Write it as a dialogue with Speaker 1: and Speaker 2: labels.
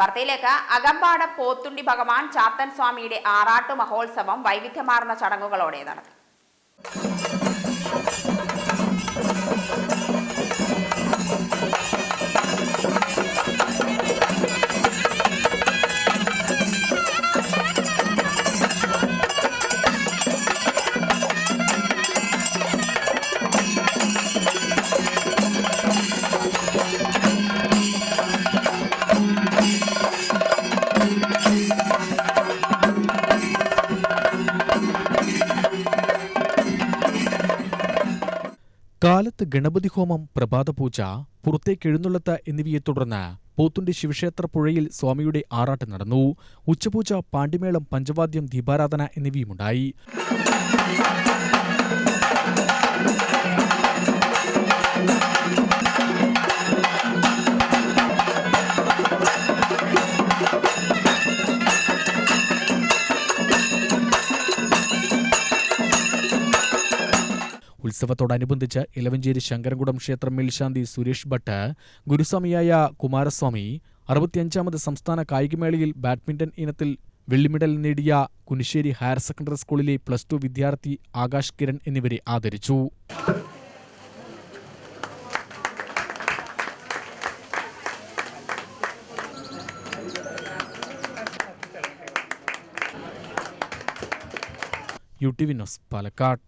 Speaker 1: വാർത്തയിലേക്ക്. അകമ്പാട് പോത്തുണ്ടി ഭഗവാൻ ചാത്തൻ സ്വാമിയുടെ ആറാട്ട് മഹോത്സവം വൈവിധ്യമാർന്ന ചടങ്ങുകളോടെ നടത്തി
Speaker 2: കാലത്ത് ഗണപതി ഹോമം പ്രഭാതപൂജ പുറത്തേക്ക് എഴുന്നള്ളത്ത് എന്നിവയെ തുടർന്ന് പോത്തുണ്ടി ശിവക്ഷേത്ര പുഴയിൽ സ്വാമിയുടെ ആറാട്ട് നടന്നു. ഉച്ചപൂജ പാണ്ടിമേളം പഞ്ചവാദ്യം ദീപാരാധന എന്നിവയുമുണ്ടായി. ഉത്സവത്തോടനുബന്ധിച്ച് ഇലവഞ്ചേരി ശങ്കരൻകുടം ക്ഷേത്രം മേൽശാന്തി സുരേഷ് ഭട്ട് ഗുരുസ്വാമിയായ കുമാരസ്വാമി അറുപത്തിയഞ്ചാമത് സംസ്ഥാന കായികമേളയിൽ ബാഡ്മിന്റൺ ഇനത്തിൽ വെള്ളി മെഡൽ നേടിയ കുനിശ്ശേരി ഹയർ സെക്കൻഡറി സ്കൂളിലെ പ്ലസ് ടു വിദ്യാർത്ഥി ആകാശ് കിരൺ എന്നിവരെ ആദരിച്ചു. U T V news Palakkad.